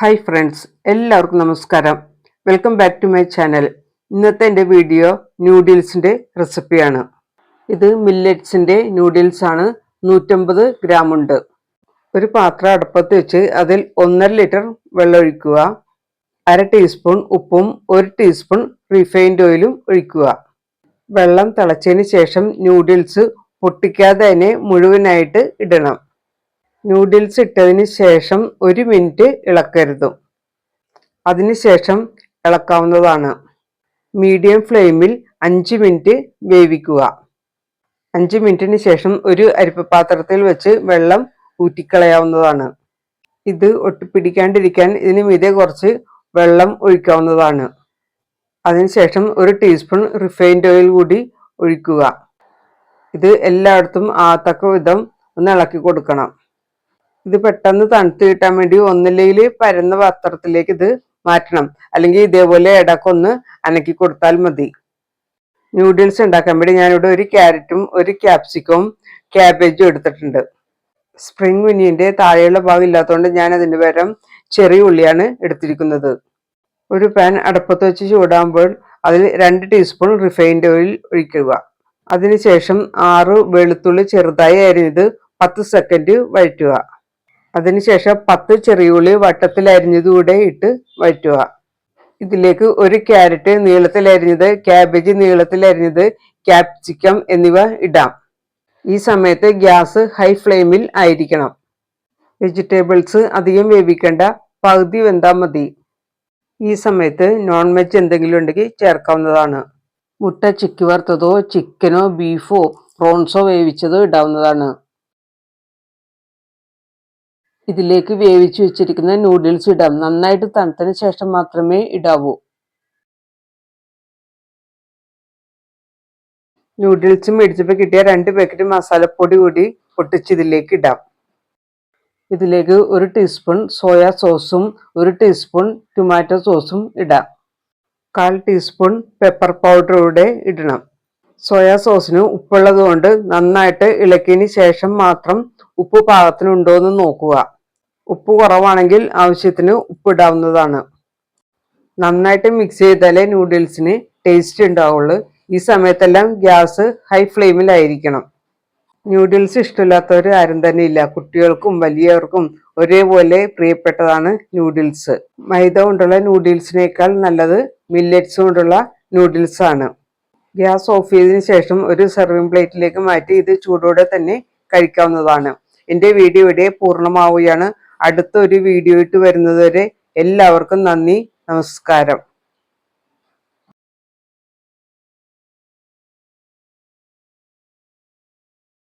Hi friends എല്ലാവർക്കും നമസ്കാരം. Welcome back to my channel ഇന്നത്തെ എന്റെ വീഡിയോ ന്യൂഡിൽസിന്റെ റെസിപ്പിയാണ് ഇത് മില്ലറ്റ്സിന്റെ ന്യൂഡിൽസാണ് നൂറ്റമ്പത് ഗ്രാം ഉണ്ട്. ഒരു പാത്രം അടുപ്പത്ത് വെച്ച് അതിൽ ഒന്നര ലിറ്റർ വെള്ളമൊഴിക്കുക അര ടീസ്പൂൺ ഉപ്പും ഒരു ടീസ്പൂൺ റിഫൈൻഡ് ഓയിലും ഒഴിക്കുക. വെള്ളം തിളച്ചതിന് ശേഷം ന്യൂഡിൽസ് പൊട്ടിക്കാതെ തന്നെ മുഴുവനായിട്ട് ഇടണം. നൂഡിൽസ് ഇട്ടതിന് ശേഷം ഒരു മിനിറ്റ് ഇളക്കരുത്. അതിനുശേഷം ഇളക്കാവുന്നതാണ്. മീഡിയം ഫ്ലെയിമിൽ അഞ്ച് മിനിറ്റ് വേവിക്കുക. അഞ്ച് മിനിറ്റിന് ശേഷം ഒരു അരിപ്പ പാത്രത്തിൽ വെച്ച് വെള്ളം ഊറ്റിക്കളയാവുന്നതാണ്. ഇത് ഒട്ടിപ്പിടിക്കാണ്ടിരിക്കാൻ ഇതിന് മീതെ കുറച്ച് വെള്ളം ഒഴിക്കാവുന്നതാണ്. അതിനുശേഷം ഒരു ടീസ്പൂൺ റിഫൈൻഡ് ഓയിൽ കൂടി ഒഴിക്കുക. ഇത് എല്ലായിടത്തും ആത്തക്ക വിധം ഒന്ന് ഇളക്കി കൊടുക്കണം. ഇത് പെട്ടെന്ന് തണുത്ത് കിട്ടാൻ വേണ്ടി ഒന്നില്ലെങ്കിൽ പരന്ന പാത്രത്തിലേക്ക് ഇത് മാറ്റണം. അല്ലെങ്കിൽ ഇതേപോലെ ഇടക്കൊന്ന് അനക്കി കൊടുത്താൽ മതി. ന്യൂഡിൽസ് ഉണ്ടാക്കാൻ വേണ്ടി ഞാനിവിടെ ഒരു ക്യാരറ്റും ഒരു ക്യാപ്സിക്കവും ക്യാബേജും എടുത്തിട്ടുണ്ട്. സ്പ്രിംഗ് വിനിയന്റെ താഴെയുള്ള ഭാഗം ഇല്ലാത്തതുകൊണ്ട് ഞാൻ അതിന് പകരം ചെറിയ ഉള്ളിയാണ് എടുത്തിരിക്കുന്നത്. ഒരു പാൻ അടുപ്പത്ത് വെച്ച് ചൂടാകുമ്പോൾ അതിൽ രണ്ട് ടീസ്പൂൺ റിഫൈൻഡ് ഓയിൽ ഒഴിക്കുക. അതിനുശേഷം ആറ് വെളുത്തുള്ളി ചെറുതായി അരിഞ്ഞത് പത്ത് സെക്കൻഡ് വഴറ്റുക. അതിനുശേഷം പത്ത് ചെറിയുള്ളി വട്ടത്തിൽ അരിഞ്ഞതുകൂടെ ഇട്ട് വഴറ്റുക. ഇതിലേക്ക് ഒരു ക്യാരറ്റ് നീളത്തിൽ അരിഞ്ഞത് ക്യാബേജ് നീളത്തിൽ അരിഞ്ഞത് ക്യാപ്സിക്കം എന്നിവ ഇടാം. ഈ സമയത്ത് ഗ്യാസ് ഹൈ ഫ്ലെയിമിൽ ആയിരിക്കണം. വെജിറ്റബിൾസ് അധികം വേവിക്കേണ്ട പകുതി വെന്താൽ മതി. ഈ സമയത്ത് നോൺ വെജ് എന്തെങ്കിലും ഉണ്ടെങ്കിൽ ചേർക്കാവുന്നതാണ്. മുട്ട ചിക്കി വറുത്തതോ ചിക്കനോ ബീഫോ പ്രോൺസോ വേവിച്ചതോ ഇടാവുന്നതാണ്. ഇതിലേക്ക് വേവിച്ച് വെച്ചിരിക്കുന്ന നൂഡിൽസ് ഇടാം. നന്നായിട്ട് തണുത്തതിന് ശേഷം മാത്രമേ ഇടാവൂ. നൂഡിൽസ് മേടിച്ചപ്പോൾ കിട്ടിയ രണ്ട് പാക്കറ്റ് മസാലപ്പൊടി കൂടി പൊട്ടിച്ച് ഇതിലേക്ക് ഇടാം. ഇതിലേക്ക് ഒരു ടീസ്പൂൺ സോയാ സോസും ഒരു ടീസ്പൂൺ ടൊമാറ്റോ സോസും ഇടാം. കാൽ ടീസ്പൂൺ പെപ്പർ പൗഡർ കൂടെ ഇടണം. സോയാ സോസിന് ഉപ്പുള്ളത് കൊണ്ട് നന്നായിട്ട് ഇളക്കിയതിന് ശേഷം മാത്രം ഉപ്പ് പാകത്തിനുണ്ടോ എന്ന് നോക്കുക. ഉപ്പ് കുറവാണെങ്കിൽ ആവശ്യത്തിന് ഉപ്പ് ഇടാവുന്നതാണ് നന്നായിട്ട് മിക്സ് ചെയ്താലേ നൂഡിൽസിന് ടേസ്റ്റ് ഉണ്ടാവുള്ളൂ. ഈ സമയത്തെല്ലാം ഗ്യാസ് ഹൈ ഫ്ലെയിമിലായിരിക്കണം ന്യൂഡിൽസ് ഇഷ്ടമില്ലാത്തവർ ആരും തന്നെ ഇല്ല. കുട്ടികൾക്കും വലിയവർക്കും ഒരേപോലെ പ്രിയപ്പെട്ടതാണ് നൂഡിൽസ് മൈദ കൊണ്ടുള്ള നൂഡിൽസിനേക്കാൾ നല്ലത് മില്ലറ്റ്സ് കൊണ്ടുള്ള നൂഡിൽസ് ആണ്. ഗ്യാസ് ഓഫ് ചെയ്തതിന് ശേഷം ഒരു സെർവിംഗ് പ്ലേറ്റിലേക്ക് മാറ്റി ഇത് ചൂടോടെ തന്നെ കഴിക്കാവുന്നതാണ്. എന്റെ വീഡിയോ ഇവിടെ പൂർണമാവുകയാണ്. അടുത്ത ഒരു വീഡിയോ ഇട്ട് വരുന്നതുവരെ എല്ലാവർക്കും നന്ദി നമസ്കാരം.